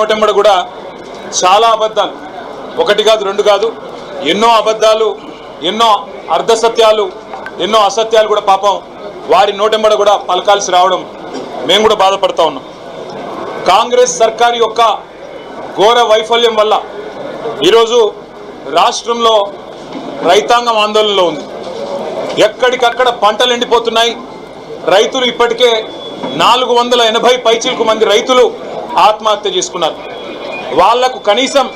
నోటెంబడ కూడా చాలా అబద్ధాలు. ఒకటి కాదు రెండు కాదు ఎన్నో అబద్ధాలు ఎన్నో అర్ధసత్యాలు ఎన్నో అసత్యాలు కూడా పాపం వారి నోటెంబడ కూడా పలకాల్సి రావడం మేము కూడా బాధపడతా ఉన్నాం. కాంగ్రెస్ సర్కార్ యొక్క ఘోర వైఫల్యం వల్ల ఈరోజు రాష్ట్రంలో రైతాంగం ఆందోళనలో ఉంది. ఎక్కడికక్కడ పంటలు ఎండిపోతున్నాయి. రైతులు ఇప్పటికే నాలుగు వందల ఎనభై పైచిలకు మంది రైతులు ఆత్మహత్య చేసుకున్నారు. వాళ్ళకు కనీసం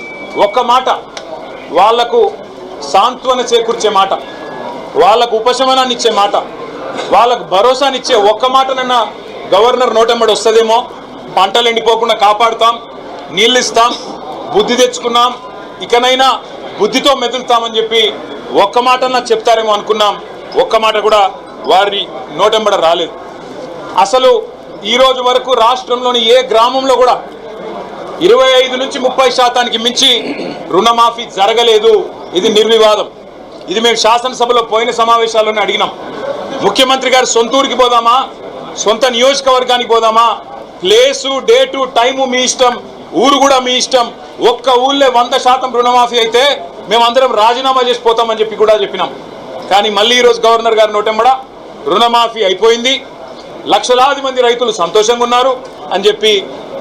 ఒక్క మాట వాళ్ళకు సాంత్వన చేకూర్చే మాట వాళ్ళకు ఉపశమనాన్ని ఇచ్చే మాట వాళ్ళకు భరోసానిచ్చే ఒక్క మాటనన్నా గవర్నర్ నోటెంబడి వస్తుందేమో. పంటలు ఎండిపోకుండా కాపాడుతాం నీళ్ళు ఇస్తాం బుద్ధి తెచ్చుకున్నాం ఇకనైనా బుద్ధితో మెదులుతామని చెప్పి ఒక్క మాటన్నా చెప్తారేమో అనుకున్నాం. ఒక్క మాట కూడా వారి నోటెంబడ రాలేదు. అసలు ఈ రోజు వరకు రాష్ట్రంలోని ఏ గ్రామంలో కూడా ఇరవై ఐదు నుంచి ముప్పై శాతానికి మించి రుణమాఫీ జరగలేదు. ఇది నిర్వివాదం. ఇది మేము శాసనసభలో పోయిన సమావేశాల్లోనే అడిగినాం. ముఖ్యమంత్రి గారు సొంతూరికి పోదామా? సొంత నియోజకవర్గానికి పోదామా? ప్లేసు డేటు టైము మీ ఇష్టం. ఊరు కూడా మీ ఇష్టం. ఒక్క ఊళ్ళో వంద శాతం రుణమాఫీ అయితే మేమందరం రాజీనామా చేసి పోతామని చెప్పి కూడా చెప్పినాం. కానీ మళ్ళీ ఈరోజు గవర్నర్ గారి నోటెంబడ రుణమాఫీ అయిపోయింది. లక్షలాది మంది రైతులు సంతోషంగా ఉన్నారు అని చెప్పి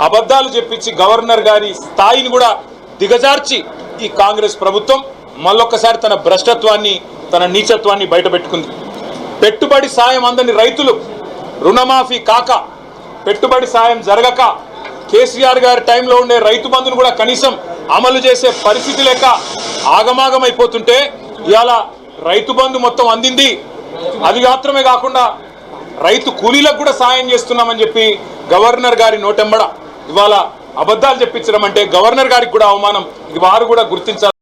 అబద్ధాలు చెప్పించి గవర్నర్ గారి స్థాయిని కూడా దిగజార్చి ఈ కాంగ్రెస్ ప్రభుత్వం మళ్ళొక్కసారి తన భ్రష్టత్వాన్ని తన నీచత్వాన్ని బయటపెట్టుకుంది. పెట్టుబడి సాయం అందని రైతులు రుణమాఫీ కాక పెట్టుబడి సాయం జరగక కేసీఆర్ గారి టైంలో ఉండే రైతు బంధును కూడా కనీసం అమలు చేసే పరిస్థితి లేక ఆగమాగం అయిపోతుంటే ఇవాళ రైతు బంధు మొత్తం అందింది. అది మాత్రమే కాకుండా రైతు కూలీలకు కూడా సాయం చేస్తున్నామని చెప్పి గవర్నర్ గారి నోటెంబడ ఇవాళ అబద్ధాలు చెప్పించడం అంటే గవర్నర్ గారికి కూడా అవమానం. ఇది వారు కూడా గుర్తించాలి.